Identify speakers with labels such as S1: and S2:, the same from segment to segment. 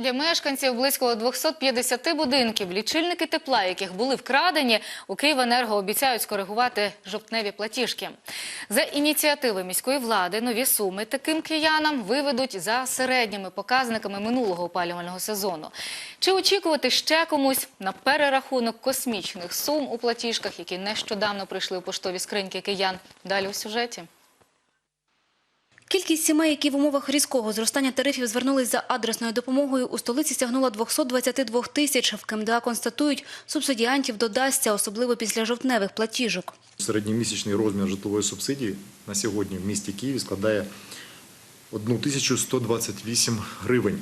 S1: Для мешканців близько 250 будинків, лічильники тепла, яких були вкрадені, у Київенерго обіцяють скоригувати жовтневі платіжки. За ініціативи міської влади нові суми таким киянам виведуть за середніми показниками минулого опалювального сезону. Чи очікувати ще комусь на перерахунок космічних сум у платіжках, які нещодавно прийшли у поштові скриньки киян? Далі у сюжеті.
S2: Кількість сімей, які в умовах різкого зростання тарифів звернулись за адресною допомогою, у столиці сягнула 222 тисяч. В КМДА констатують, субсидіантів додасться, особливо після жовтневих платіжок.
S3: Середньомісячний розмір житлової субсидії на сьогодні в місті Києві складає 1128 гривень.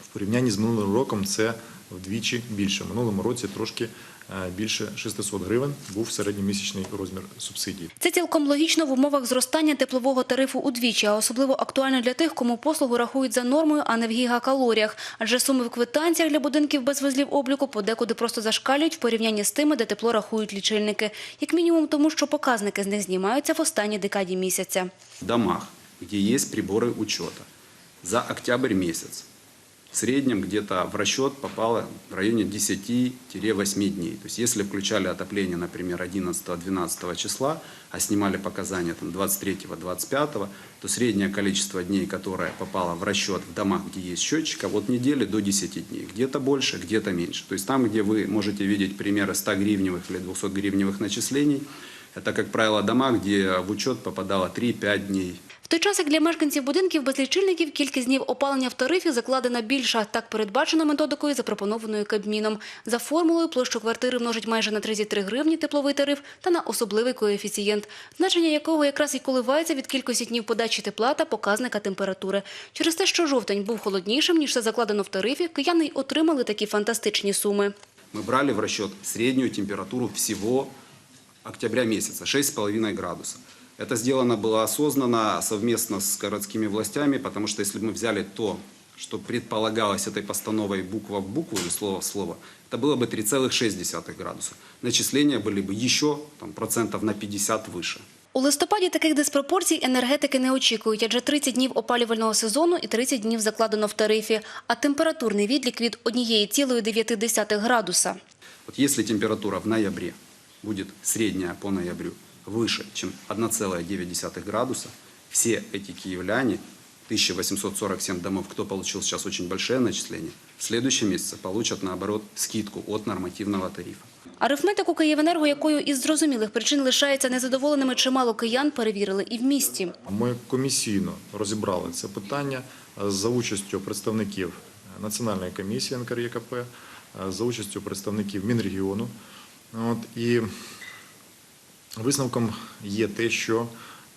S3: В порівнянні з минулим роком це вдвічі більше. Минулому році трошки е, більше 600 гривень був середньомісячний розмір субсидії.
S2: Це цілком логічно в умовах зростання теплового тарифу удвічі, а особливо актуально для тих, кому послугу рахують за нормою, а не в гігакалоріях. Адже суми в квитанціях для будинків без вузлів обліку подекуди просто зашкалюють в порівнянні з тими, де тепло рахують лічильники. Як мінімум тому, що показники з них знімаються в останній декаді місяця.
S4: в домах, где есть приборы учета, за октябрь месяц среднем где-то в расчет попало в районе 10-8 дней. То есть если включали отопление, например, 11-12 числа, а снимали показания там, 23-25, то среднее количество дней, которое попало в расчет в домах, где есть счетчик, а вот недели до 10 дней. Где-то больше, где-то меньше. То есть там, где вы можете видеть примеры 100 гривневых или 200 гривневых начислений, это, как правило, дома, где в учет попадало 3-5 дней.
S2: В той час, як для мешканців будинків без лічильників кількість днів опалення в тарифі закладена більша. Так передбачено методикою, запропонованою Кабміном. За формулою площу квартири множить майже на 33 гривні тепловий тариф та на особливий коефіцієнт, значення якого якраз і коливається від кількості днів подачі тепла та показника температури. Через те, що жовтень був холоднішим, ніж це закладено в тарифі, кияни й отримали такі фантастичні суми.
S4: Мы брали в расчет среднюю температуру всего октября месяца, 6,5 градуса. Это сделано было осознанно, совместно с городскими властями, потому что если бы мы взяли то, что предполагалось этой постановой буква в букву или слово в слово, это было бы 3,6 градуса. Начисления были бы еще там, процентов на 50 выше.
S2: У листопаді таких диспропорцій енергетики не очікують, адже 30 днів опалювального сезону і 30 днів закладено в тарифі, а температурний відлік від 1,9 градуса.
S4: Вот если температура в ноябре будет средняя по ноябрю выше, чем 1,9 градуса, все эти киевляне, 1847 домов, кто получил сейчас очень большое начисление, в следующем месяце получат, наоборот, скидку от нормативного тарифа.
S2: Арифметику Київенерго, якою із зрозумілих причин лишається незадоволеними чимало киян, перевірили і в місті.
S3: Ми комісійно розібрали це питання е, за участю представників Національної комісії НКРЄКП, е, за участю представників Мінрегіону. От, і висновком є те, що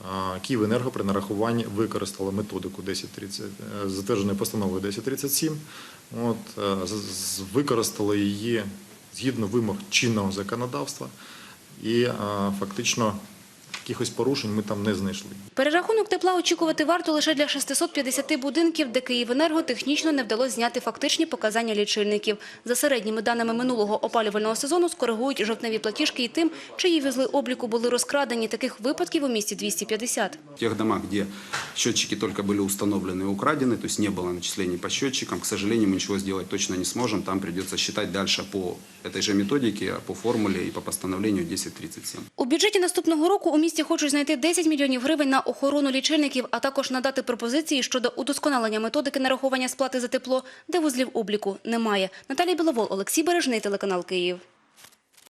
S3: е, Київенерго при нарахуванні використала методику 1030, е, затвердженої постановою 1037. От, Використала з- використало її згідно вимог чинного законодавства і е, фактично якихось порушень ми там не знайшли.
S2: Перерахунок тепла очікувати варто лише для 650 будинків, де Київенерго технічно не вдалося зняти фактичні показання лічильників. За середніми даними минулого опалювального сезону скоригують жовтневі платіжки і тим, чиї вузли обліку були розкрадені. Таких випадків у місті 250.
S4: В тех домах, где счетчики только были установлены и украдены, то есть не было начислений по счетчикам, к сожалению, мы ничего сделать точно не сможем. Там придется считать дальше по этой же методике, по формуле и по постановлению 1037.
S2: У бюджеті наступного року у місті хочуть знайти 10 мільйонів гривень на охорону лічильників, а також надати пропозиції щодо удосконалення методики нарахування сплати за тепло, де вузлів обліку немає. Наталія Біловол, Олексій Бережний, телеканал Київ.